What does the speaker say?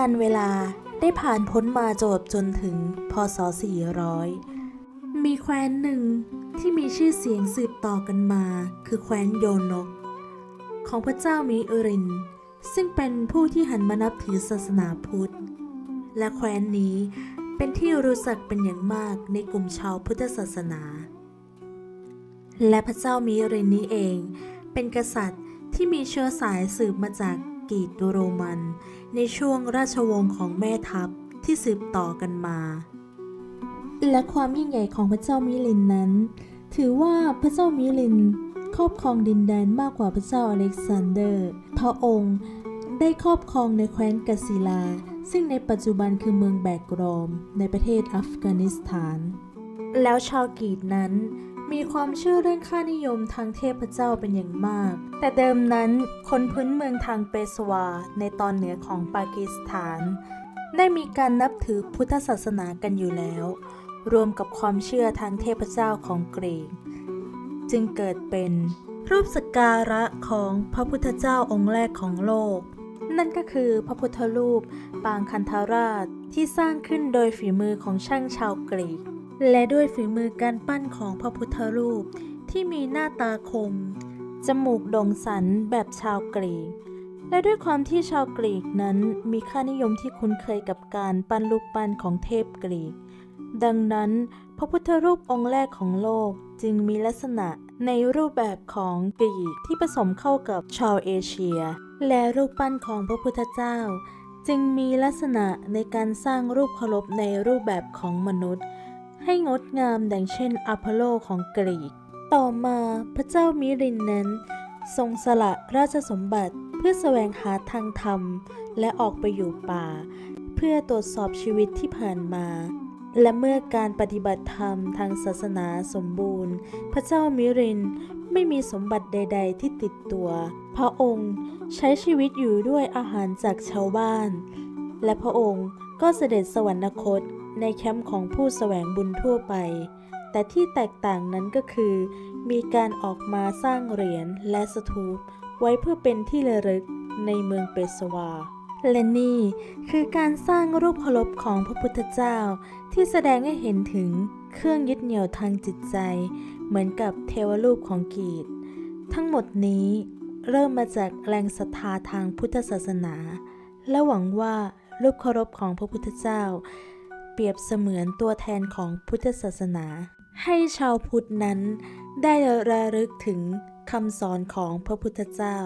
การเวลาได้ผ่านพ้นมาจบจนถึงพศ 400 มีแคว้นหนึ่งที่มีชื่อเสียงสืบต่อกันมา คือแคว้นโยนก ของพระเจ้ามิริน ซึ่งเป็นผู้ที่หันมานับถือศาสนาพุทธ และแคว้นนี้เป็นที่รู้จักเป็นอย่างมากในกลุ่มชาวพุทธศาสนา และพระเจ้ามิรินนี้เอง เป็นกษัตริย์ที่มีเชื้อสายสืบมาจาก กรีกโรมัน ในช่วงราชวงศ์ของแม่ทัพที่สืบต่อกันมา และความยิ่งใหญ่ของพระเจ้ามิลินนั้น ถือว่าพระเจ้ามิลินครอบครองดินแดนมากกว่าพระเจ้าอเล็กซานเดอร์ พระองค์ได้ครอบครองในแคว้นกาซิลา ซึ่งในปัจจุบันคือเมืองแบกรอม ในประเทศอัฟกานิสถาน แล้วชาวกรีกนั้น มีความเชื่อเรื่องค่านิยมทางเทพเจ้าเป็นอย่างมาก แต่เดิมนั้นคนพื้นเมืองทางเปสวาในตอนเหนือของปากีสถาน ได้มีการนับถือพุทธศาสนากันอยู่แล้ว รวมกับความเชื่อทางเทพเจ้าของกรีก จึงเกิดเป็นรูปสกการะของพระพุทธเจ้าองค์แรกของโลก นั่นก็คือพระพุทธรูปปางคันธาราชที่สร้างขึ้นโดยฝีมือของช่างชาวกรีก และด้วยฝีมือการปั้นของพระพุทธรูปที่มีหน้าตาคม จมูกโด่งสันแบบชาวกรีก และด้วยความที่ชาวกรีกนั้นมีค่านิยมที่คุ้นเคยกับการปั้นรูปปั้นของเทพกรีก ดังนั้น พระพุทธรูปองค์แรกของโลกจึงมีลักษณะในรูปแบบของกรีกที่ผสมเข้ากับชาวเอเชีย และรูปปั้นของพระพุทธเจ้า จึงมีลักษณะในการสร้างรูปเคารพในรูปแบบของมนุษย์ ให้งดงามดังเช่นอพอลโลของกรีก ต่อมาพระเจ้ามิรินนั้น ทรงสละราชสมบัติเพื่อแสวงหาทางธรรม และออกไปอยู่ป่า เพื่อตรวจสอบชีวิตที่ผ่านมา และเมื่อการปฏิบัติธรรมทางศาสนาสมบูรณ์ พระเจ้ามิรินไม่มีสมบัติใด ๆ ที่ติดตัว พระองค์ใช้ชีวิตอยู่ด้วยอาหารจากชาวบ้าน และพระองค์ก็เสด็จสวรรคต ในแคมป์ของผู้แสวงบุญทั่วไป แต่ที่แตกต่างนั้นก็คือ มีการออกมาสร้างเหรียญและสถูปไว้เพื่อเป็นที่ระลึกในเมืองเปสวา และนี่คือการสร้างรูปเคารพของพระพุทธเจ้า ที่แสดงให้เห็นถึงเครื่องยึดเหนี่ยวทางจิตใจ เหมือนกับเทวรูปของกีตทั้งหมดนี้เริ่มมาจากแรงศรัทธาทางพุทธศาสนา และหวังว่ารูปเคารพของพระพุทธเจ้า เปรียบเสมือนตัวแทนของพุทธศาสนา ให้ชาวพุทธนั้นได้ระลึกถึงคำสอนของพระพุทธเจ้า